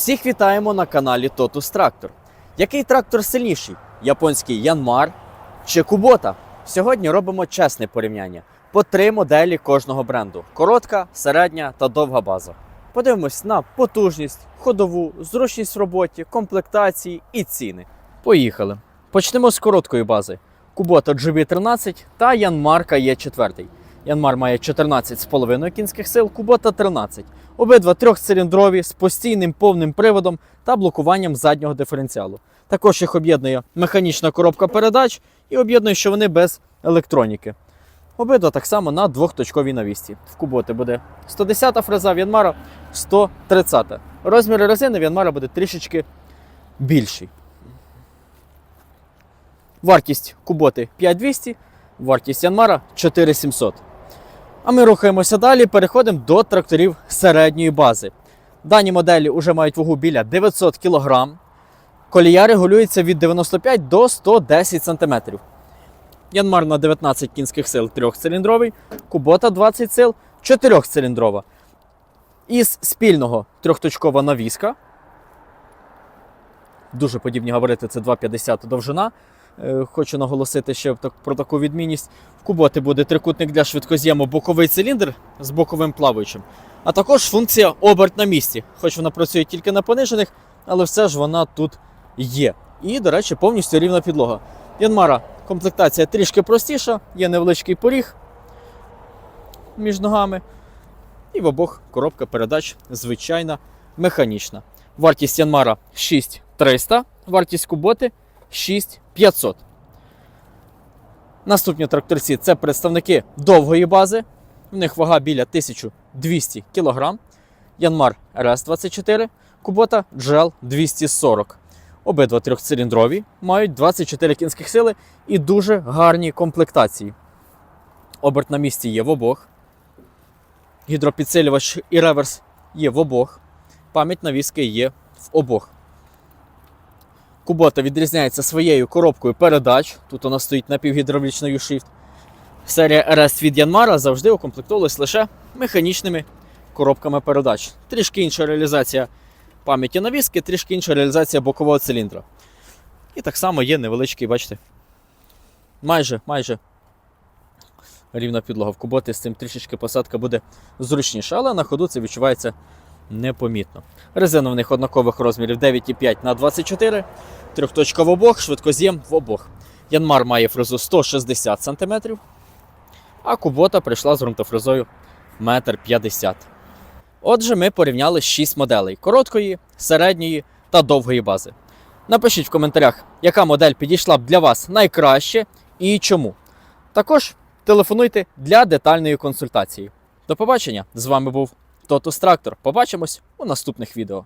Всіх вітаємо на каналі Totus Tractor. Який трактор сильніший? Японський Янмар чи Кубота? Сьогодні робимо чесне порівняння по три моделі кожного бренду: коротка, середня та довга база. Подивимось на потужність, ходову, зручність в роботі, комплектації і ціни. Поїхали. Почнемо з короткої бази. Кубота GB13 та Янмарка Є4. Янмар має 14,5 кінських сил, Кубота 13. Обидва трьохциліндрові з постійним повним приводом та блокуванням заднього диференціалу. Також їх об'єднує механічна коробка передач і об'єднує, що вони без електроніки. Обидва так само на двохточковій навісті. В Куботи буде 110 фреза, в Янмара 130. Розмір резини в Янмара буде трішечки більший. Вартість Куботи 5200, вартість Янмара 4700. А ми рухаємося далі, переходимо до тракторів середньої бази. Дані моделі вже мають вагу біля 900 кг. Колія регулюється від 95 до 110 см. Янмар на 19 кінських сил трьохциліндровий, Кубота 20 сил, чотирьохциліндрова. Із спільного трьохточкова навіска. Дуже подібні габарити це 2,50 довжина. Е, Хочу наголосити ще про таку відмінність. В Куботи буде трикутник для швидкоз'єму, боковий циліндр з боковим плаваючим, а також функція оберт на місці. Хоч вона працює тільки на понижених, але все ж вона тут є. І, до речі, повністю рівна підлога. Янмара комплектація трішки простіша, є невеличкий поріг між ногами. І в обох коробка передач звичайна механічна. Вартість Янмара 6300, вартість Куботи 6500. Наступні тракторці це представники довгої бази. У них вага біля 1200 кг. Янмар РС-24, Кубота GL 240. Обидва трьохциліндрові, мають 24 кінських сили і дуже гарні комплектації. Оберт на місці є в обох. Гідропідсилювач і реверс є в обох. Пам'ять навіски є в обох. Кубота відрізняється своєю коробкою передач. Тут нас стоїть напівгідравлічний U-Shift. Серія RS від Янмара завжди укомплектовувалась лише механічними коробками передач. Трішки інша реалізація пам'яті навіски, трішки інша реалізація бокового циліндра. І так само є невеличкий, бачите, майже, майже рівна підлога в куботи, з цим трішечки посадка буде зручніша, але на ходу це відчувається непомітно. Резина в них однакових розмірів 9,5 на 24, трьохточка в обох, швидкоз'єм в обох. Янмар має фрезу 160 см, а кубота прийшла з ґрунтофрезою 1,50 м. Отже, ми порівняли 6 моделей короткої, середньої та довгої бази. Напишіть в коментарях, яка модель підійшла б для вас найкраще і чому. Також телефонуйте для детальної консультації. До побачення! З вами був Тотус Трактор. Побачимось у наступних відео.